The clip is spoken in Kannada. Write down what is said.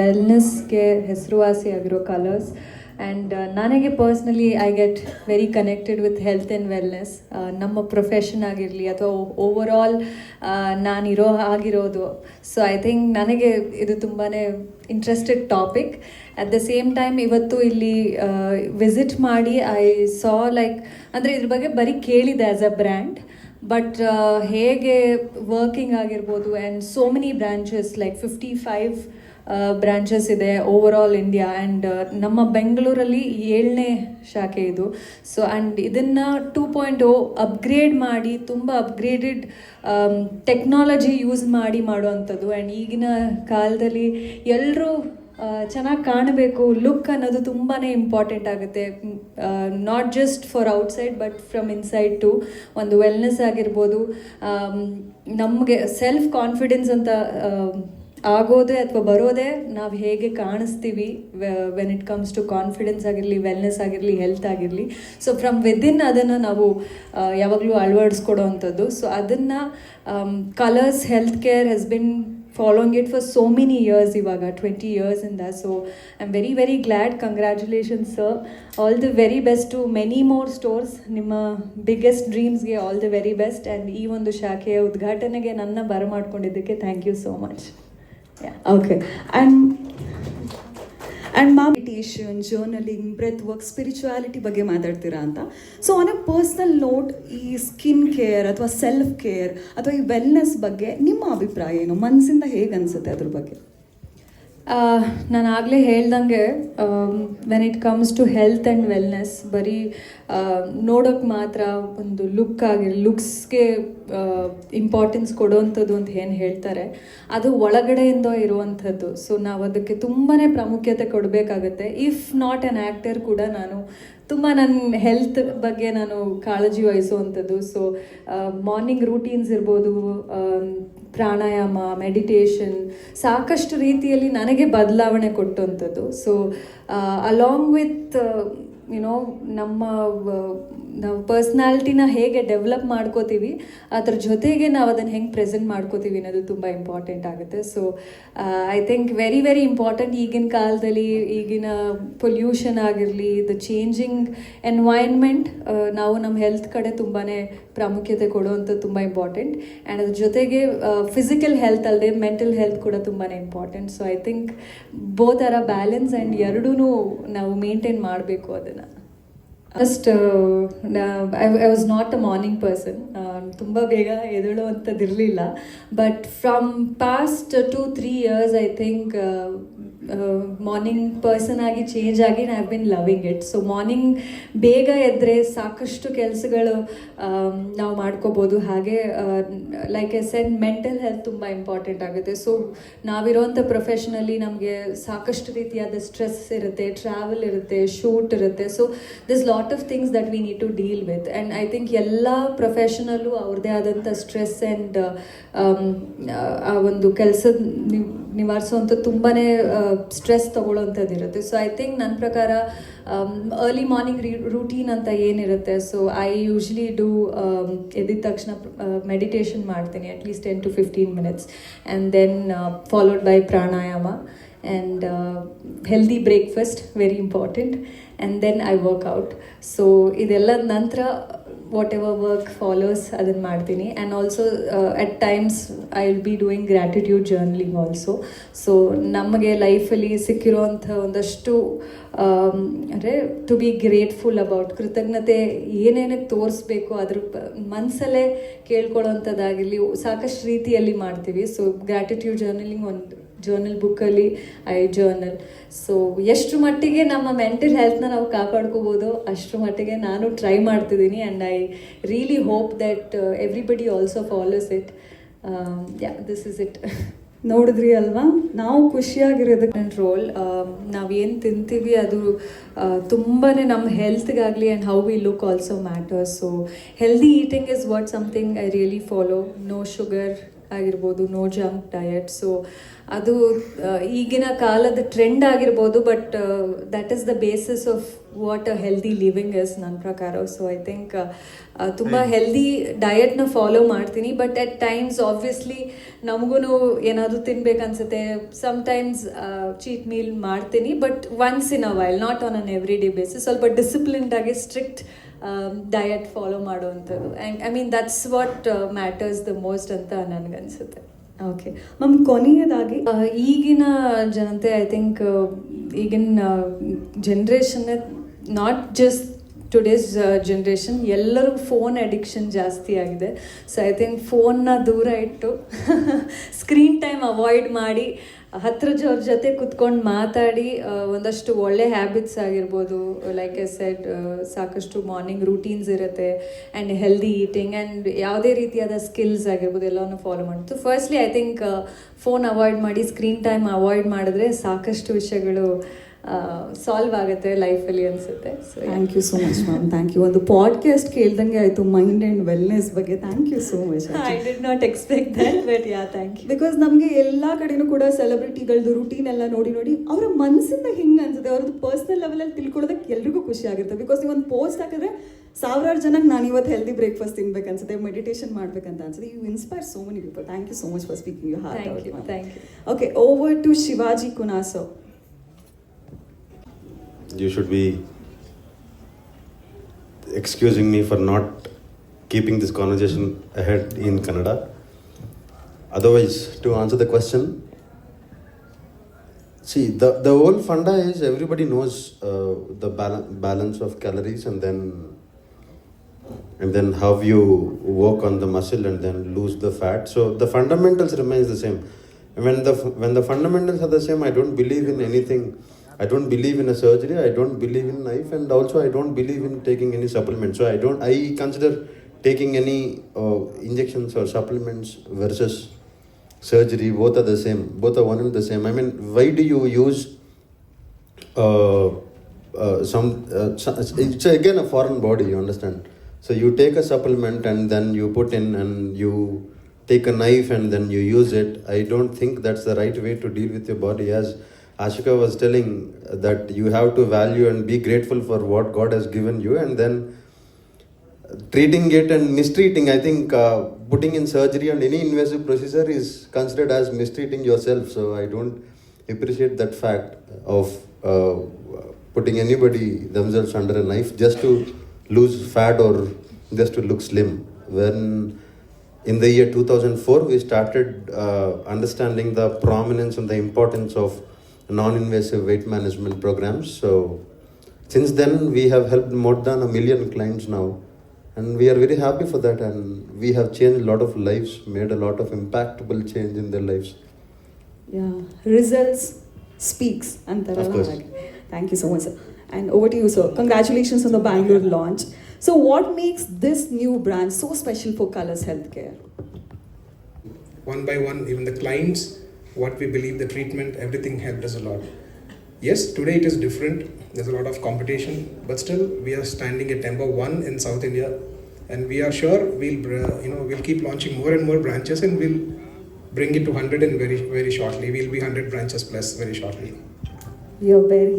ವೆಲ್ನೆಸ್ಗೆ ಹೆಸರುವಾಸಿಯಾಗಿರೋ ಕಲರ್ಸ್ ಆ್ಯಂಡ್ ನನಗೆ personally I get very connected with health and wellness ನಮ್ಮ ಪ್ರೊಫೆಷನ್ ಆಗಿರಲಿ ಅಥವಾ ಓವರ್ ಆಲ್ ನಾನಿರೋ ಆಗಿರೋದು. ಸೊ ಐ ಥಿಂಕ್ ನನಗೆ ಇದು ತುಂಬಾ interested topic at the same time ಇವತ್ತು ಇಲ್ಲಿ ವಿಸಿಟ್ ಮಾಡಿ ಐ ಸಾ ಲೈಕ್ ಅಂದರೆ ಇದ್ರ ಬಗ್ಗೆ ಬರೀ ಕೇಳಿದೆ ಆ್ಯಸ್ ಅ ಬ್ರ್ಯಾಂಡ್ ಬಟ್ ಹೇಗೆ ವರ್ಕಿಂಗ್ ಆಗಿರ್ಬೋದು and so many branches like fifty five branches ಇದೆ ಓವರ್ ಆಲ್ ಇಂಡಿಯಾ ಆ್ಯಂಡ್ ನಮ್ಮ ಬೆಂಗಳೂರಲ್ಲಿ ಏಳನೇ ಶಾಖೆ ಇದು. ಸೊ ಆ್ಯಂಡ್ ಇದನ್ನು ಟೂ ಪಾಯಿಂಟ್ ಓ ಅಪ್ಗ್ರೇಡ್ ಮಾಡಿ, ತುಂಬ ಅಪ್ಗ್ರೇಡೆಡ್ ಟೆಕ್ನಾಲಜಿ ಯೂಸ್ ಮಾಡಿ ಮಾಡುವಂಥದ್ದು. ಆ್ಯಂಡ್ ಈಗಿನ ಕಾಲದಲ್ಲಿ ಎಲ್ಲರೂ ಚೆನ್ನಾಗಿ ಕಾಣಬೇಕು ಲುಕ್ ಅನ್ನೋದು ತುಂಬಾ ಇಂಪಾರ್ಟೆಂಟ್ ಆಗುತ್ತೆ. Not just for outside but from inside to ಒಂದು ವೆಲ್ನೆಸ್ ಆಗಿರ್ಬೋದು ನಮಗೆ ಸೆಲ್ಫ್ ಕಾನ್ಫಿಡೆನ್ಸ್ ಅಂತ ಆಗೋದೇ ಅಥವಾ ಬರೋದೇ ನಾವು ಹೇಗೆ ಕಾಣಿಸ್ತೀವಿ when it comes to confidence ಆಗಿರಲಿ ವೆಲ್ನೆಸ್ ಆಗಿರಲಿ ಹೆಲ್ತ್ ಆಗಿರಲಿ. ಸೊ ಫ್ರಮ್ ವಿದಿನ್ ಅದನ್ನು ನಾವು ಯಾವಾಗಲೂ ಅಳವಡಿಸ್ಕೊಡೋ ಅಂಥದ್ದು ಸೊ ಅದನ್ನು Colors health care has been following it for so many years ಇವಾಗ twenty ಇಯರ್ಸಿಂದ so I am very very glad congratulations sir all the very best to many more stores ನಿಮ್ಮ biggest ಡ್ರೀಮ್ಸ್ಗೆ all the very best and ಈ ಒಂದು ಶಾಖೆಯ ಉದ್ಘಾಟನೆಗೆ ನನ್ನ ಬರಮಾಡ್ಕೊಂಡಿದ್ದಕ್ಕೆ thank you so much okay and and ಮಾ meditation journaling breath work spirituality ಬಗ್ಗೆ ಮಾತಾಡ್ತೀರಾ ಅಂತ? So on a personal note ಈ ಸ್ಕಿನ್ ಕೇರ್ ಅಥವಾ ಸೆಲ್ಫ್ ಕೇರ್ ಅಥವಾ ಈ ವೆಲ್ನೆಸ್ ಬಗ್ಗೆ ನಿಮ್ಮ ಅಭಿಪ್ರಾಯ ಏನು? ಮನಸ್ಸಿಂದ ಹೇಗೆ ಅನಿಸುತ್ತೆ ಅದ್ರ ಬಗ್ಗೆ? ನಾನು ಆಗಲೇ ಹೇಳ್ದಂಗೆ when it comes to health and wellness ಬರೀ ನೋಡೋಕ್ಕೆ ಮಾತ್ರ ಒಂದು ಲುಕ್ ಆಗಿರಲಿ ಲುಕ್ಸ್ಗೆ ಇಂಪಾರ್ಟೆನ್ಸ್ ಕೊಡೋವಂಥದ್ದು ಅಂತ ಏನು ಹೇಳ್ತಾರೆ, ಅದು ಒಳಗಡೆಯಿಂದ ಇರುವಂಥದ್ದು. ಸೊ ನಾವು ಅದಕ್ಕೆ ತುಂಬಾ ಪ್ರಾಮುಖ್ಯತೆ ಕೊಡಬೇಕಾಗತ್ತೆ. ಇಫ್ ನಾಟ್ ಆ್ಯನ್ ಆ್ಯಕ್ಟರ್ ಕೂಡ ನಾನು ತುಂಬ ನನ್ನ ಹೆಲ್ತ್ ಬಗ್ಗೆ ನಾನು ಕಾಳಜಿ ವಹಿಸುವಂಥದ್ದು. ಸೊ ಮಾರ್ನಿಂಗ್ ರೂಟೀನ್ಸ್ ಇರ್ಬೋದು ಪ್ರಾಣಾಯಾಮ ಮೆಡಿಟೇಷನ್ ಸಾಕಷ್ಟು ರೀತಿಯಲ್ಲಿ ನನಗೆ ಬದಲಾವಣೆ ಕೊಟ್ಟಂಥದ್ದು. So along with you know ನಮ್ಮ ನಾವು ಪರ್ಸ್ನಾಲಿಟಿನ ಹೇಗೆ ಡೆವಲಪ್ ಮಾಡ್ಕೋತೀವಿ, ಅದ್ರ ಜೊತೆಗೆ ನಾವು ಅದನ್ನು ಹೆಂಗೆ ಪ್ರೆಸೆಂಟ್ ಮಾಡ್ಕೋತೀವಿ ಅನ್ನೋದು ತುಂಬ ಇಂಪಾರ್ಟೆಂಟ್ ಆಗುತ್ತೆ. So I think very very important ಈಗಿನ ಕಾಲದಲ್ಲಿ ಈಗಿನ ಪೊಲ್ಯೂಷನ್ ಆಗಿರಲಿ ದ ಚೇಂಜಿಂಗ್ ಎನ್ವೈರ್ನ್ಮೆಂಟ್ ನಾವು ನಮ್ಮ ಹೆಲ್ತ್ ಕಡೆ ತುಂಬಾ ಪ್ರಾಮುಖ್ಯತೆ ಕೊಡುವಂಥದ್ದು ತುಂಬ ಇಂಪಾರ್ಟೆಂಟ್ ಆ್ಯಂಡ್ ಅದ್ರ ಜೊತೆಗೆ ಫಿಸಿಕಲ್ ಹೆಲ್ತ್ ಅಲ್ಲದೆ ಮೆಂಟಲ್ ಹೆಲ್ತ್ ಕೂಡ ತುಂಬಾ important so I think both are a balance and ಎರಡೂ ನಾವು ಮೇಂಟೈನ್ ಮಾಡಬೇಕು ಅದನ್ನು. First I was not a morning person ತುಂಬ ಬೇಗ ಎದ್ದೇಳುವಂಥದ್ದಿರಲಿಲ್ಲ but from past two three years I think morning person ಆಗಿ ಚೇಂಜ್ ಆಗಿ I been loving it so morning ಬೇಗ ಎದ್ದರೆ ಸಾಕಷ್ಟು ಕೆಲಸಗಳು ನಾವು ಮಾಡ್ಕೋಬೋದು ಹಾಗೆ like I said mental health ತುಂಬ ಇಂಪಾರ್ಟೆಂಟ್ ಆಗುತ್ತೆ ಸೊ ನಾವಿರೋಂಥ ಪ್ರೊಫೆಷನಲ್ಲಿ ನಮಗೆ ಸಾಕಷ್ಟು ರೀತಿಯಾದ ಸ್ಟ್ರೆಸ್ ಇರುತ್ತೆ ಟ್ರಾವೆಲ್ ಇರುತ್ತೆ ಶೂಟ್ ಇರುತ್ತೆ so this lot of things that we need to deal with and I think ಎಲ್ಲ ಪ್ರೊಫೆಷನಲ್ಲೂ ಅವ್ರದ್ದೇ ಆದಂಥ ಸ್ಟ್ರೆಸ್ ಆ್ಯಂಡ್ ಆ ಒಂದು ಕೆಲಸದ ನಿವಾರಿಸುವಂಥ ತುಂಬಾ ಸ್ಟ್ರೆಸ್ ತೊಗೊಳ್ಳೋವಂಥದ್ದು ಇರುತ್ತೆ. ಸೊ ಐ ಥಿಂಕ್ ನನ್ನ ಪ್ರಕಾರ ಅರ್ಲಿ ಮಾರ್ನಿಂಗ್ ರೂಟೀನ್ ಅಂತ ಏನಿರುತ್ತೆ. ಸೊ ಐ ಯೂಶ್ವಲಿ ಡೂ ಎದ್ದಿದ ತಕ್ಷಣ ಮೆಡಿಟೇಷನ್ ಮಾಡ್ತೀನಿ at least ten to fifteen minutes and then followed by pranayama and healthy breakfast very important and then I work out so ಇದೆಲ್ಲ ನಂತರ ವಾಟ್ ಎವರ್ ವರ್ಕ್ ಫಾಲೋಸ್ ಅದನ್ನು ಮಾಡ್ತೀನಿ. And also at times I will be doing gratitude journaling also so ನಮಗೆ ಲೈಫಲ್ಲಿ ಸಿಕ್ಕಿರೋವಂಥ ಒಂದಷ್ಟು ಅಂದರೆ ಟು ಬಿ ಗ್ರೇಟ್ಫುಲ್ ಅಬೌಟ್ ಕೃತಜ್ಞತೆ ಏನೇನಕ್ಕೆ ತೋರಿಸ್ಬೇಕು ಅದ್ರ ಮನಸ್ಸಲ್ಲೇ ಕೇಳ್ಕೊಳ್ಳೋಂಥದ್ದಾಗಿರಲಿ, ಸಾಕಷ್ಟು ರೀತಿಯಲ್ಲಿ ಮಾಡ್ತೀವಿ. ಸೊ ಗ್ರ್ಯಾಟಿಟ್ಯೂಡ್ ಜರ್ನಲಿಂಗ್ ಒಂದು ಜರ್ನಲ್ ಬುಕ್ಕಲ್ಲಿ ಐ ಜರ್ನಲ್ ಸೊ ಎಷ್ಟು ಮಟ್ಟಿಗೆ ನಮ್ಮ ಮೆಂಟಲ್ ಹೆಲ್ತ್ನ ನಾವು ಕಾಪಾಡ್ಕೋಬೋದು ಅಷ್ಟರ ಮಟ್ಟಿಗೆ ನಾನು ಟ್ರೈ ಮಾಡ್ತಿದ್ದೀನಿ and I really hope that everybody also follows it yeah this is it ನೋಡಿದ್ರಿ ಅಲ್ವಾ? ನಾವು ಖುಷಿಯಾಗಿರೋದಕ್ಕೆ ರೋಲ್ ನಾವೇನು ತಿಂತೀವಿ ಅದು ತುಂಬಾ ನಮ್ಮ ಹೆಲ್ತ್ಗಾಗಲಿ and how we look also matters so healthy eating is what something I really follow no sugar ಆಗಿರ್ಬೋದು ನೋ ಜಂಕ್ ಡಯಟ್ ಸೊ ಅದು ಈಗಿನ ಕಾಲದ ಟ್ರೆಂಡ್ ಆಗಿರ್ಬೋದು but that is the basis of what a healthy living is ನನ್ನ ಪ್ರಕಾರ. ಸೊ ಐ ಥಿಂಕ್ ತುಂಬ ಹೆಲ್ದಿ ಡಯಟ್ನ ಫಾಲೋ ಮಾಡ್ತೀನಿ. ಬಟ್ ಅಟ್ ಟೈಮ್ಸ್ ಆಬ್ವಿಯಸ್ಲಿ ನಮಗೂ ಏನಾದರೂ ತಿನ್ಬೇಕನ್ಸುತ್ತೆ ಸಮ್ಟೈಮ್ಸ್ ಚೀಟ್ ಮೀಲ್ ಮಾಡ್ತೀನಿ. But once in a while not on an every day basis ಸ್ವಲ್ಪ ಡಿಸಿಪ್ಲಿನ್ಡ್ ಆಗಿ ಸ್ಟ್ರಿಕ್ಟ್ ಡಯಟ್ ಫಾಲೋ ಮಾಡುವಂಥದ್ದು. And I mean that's what matters the most ಅಂತ ನನಗನ್ಸುತ್ತೆ. ಓಕೆ ಮ್ಯಾಮ್ ಕೊನೆಯದಾಗಿ ಈಗಿನ ಜನತೆ ಐ ಥಿಂಕ್ ಈಗಿನ generation not just today's generation ಎಲ್ಲರೂ ಫೋನ್ ಅಡಿಕ್ಷನ್ ಜಾಸ್ತಿ ಆಗಿದೆ. ಸೊ ಐ ಥಿಂಕ್ ಫೋನ್ನ ದೂರ ಇಟ್ಟು ಸ್ಕ್ರೀನ್ ಟೈಮ್ ಅವಾಯ್ಡ್ ಮಾಡಿ ಹತ್ರದವ್ರ ಜೊತೆ ಕುತ್ಕೊಂಡು ಮಾತಾಡಿ ಒಂದಷ್ಟು ಒಳ್ಳೆ ಹ್ಯಾಬಿಟ್ಸ್ ಆಗಿರ್ಬೋದು. ಲೈಕ್ ಎ ಸೆಡ್ ಸಾಕಷ್ಟು ಮಾರ್ನಿಂಗ್ ರೂಟೀನ್ಸ್ ಇರುತ್ತೆ ಆ್ಯಂಡ್ ಹೆಲ್ದಿ ಈಟಿಂಗ್ ಆ್ಯಂಡ್ ಯಾವುದೇ ರೀತಿಯಾದ ಸ್ಕಿಲ್ಸ್ ಆಗಿರ್ಬೋದು ಎಲ್ಲವನ್ನು ಫಾಲೋ ಮಾಡ್ತು firstly I think phone avoid ಮಾಡಿ ಸ್ಕ್ರೀನ್ ಟೈಮ್ ಅವಾಯ್ಡ್ ಮಾಡಿದ್ರೆ ಸಾಕಷ್ಟು ವಿಷಯಗಳು ಸಾಲ್ವ್ ಆಗುತ್ತೆ ಲೈಫಲ್ಲಿ ಅನಿಸುತ್ತೆ. So thank you so much ma'am thank you ಒಂದು ಪಾಡ್ಕಾಸ್ಟ್ ಕೇಳ್ದಂಗೆ ಆಯಿತು ಮೈಂಡ್ ಆ್ಯಂಡ್ ವೆಲ್ನೆಸ್ ಬಗ್ಗೆ. Thank you so much I did not expect that but yeah thank you because ನಮಗೆ ಎಲ್ಲ ಕಡೆನೂ ಕೂಡ ಸೆಲೆಬ್ರಿಟಿಗಳದ್ದು ರುಟೀನ್ ಎಲ್ಲ ನೋಡಿ ನೋಡಿ ಅವರ ಮನಸ್ಸಿಂದ ಹಿಂಗೆ ಅನ್ಸುತ್ತೆ? ಅವ್ರದ್ದು ಪರ್ಸ್ನಲ್ ಲೆವೆಲಲ್ಲಿ ತಿಳ್ಕೊಳ್ಳೋದಕ್ಕೆ ಎಲ್ರಿಗೂ ಖುಷಿ ಆಗುತ್ತೆ ಬಿಕಾಸ್ ನೀವು ಒಂದು ಪೋಸ್ಟ್ ಹಾಕಿದ್ರೆ ಸಾವಿರಾರು ಜನಕ್ಕೆ ನಾನು ಇವತ್ತು ಹೆಲ್ದಿ ಬ್ರೇಕ್ಫಾಸ್ಟ್ ತಿನ್ಬೇಕು ಅನ್ಸುತ್ತೆ. ಮೆಡಿಟೇಷನ್ ಮಾಡ್ಬೇಕಂತ ಅನ್ಸುತ್ತೆ you inspire so many people thank you so much for speaking you heart. Okay over to Shivaji ಕುನಾಸೋ you should be excusing me for not keeping this conversation ahead in Kannada. Otherwise, to answer the question, see, the, the whole funda is everybody knows uh, the bal- balance of calories and then and then how you work on the muscle and then lose the fat. So the fundamentals remains the same. When the when the fundamentals are the same, I don't believe in anything. I don't believe in a surgery. I don't believe in knife, and also I don't believe in taking any supplements. So I don't. I consider taking any uh, injections or supplements versus surgery. Both are the same. Both are one and the same. I mean, why do you use uh, uh, some, uh, it's again a foreign body you understand so you take a supplement and then you put in and you take a knife and then you use it i don't think that's the right way to deal with your body as ashika was telling that you have to value and be grateful for what god has given you and then treating it and mistreating i think uh, putting in surgery and any invasive procedure is considered as mistreating yourself. So i don't appreciate that fact of uh, putting anybody themselves under a knife just to lose fat or just to look slim. When in the year 2004 we started uh, understanding the prominence and the importance of non-invasive weight management programs. So since then, we have helped more than a million clients now, and we are very happy for that. And we have changed a lot of lives, made a lot of impactful change in their lives. Yeah, results speaks. And. Thank you so much, sir. And over to you, sir. Congratulations on the Bangalore launch. So, what makes this new brand so special for Colors Healthcare? One by one, even the clients what we believe the treatment, everything helped us a lot. Yes, today it is different. There's a lot of competition, but still we are standing at number one in South India, and we are sure we'll you know we'll keep launching more and more branches, and we'll bring it to 100 in very very shortly. We'll be 100 branches plus very shortly. You're very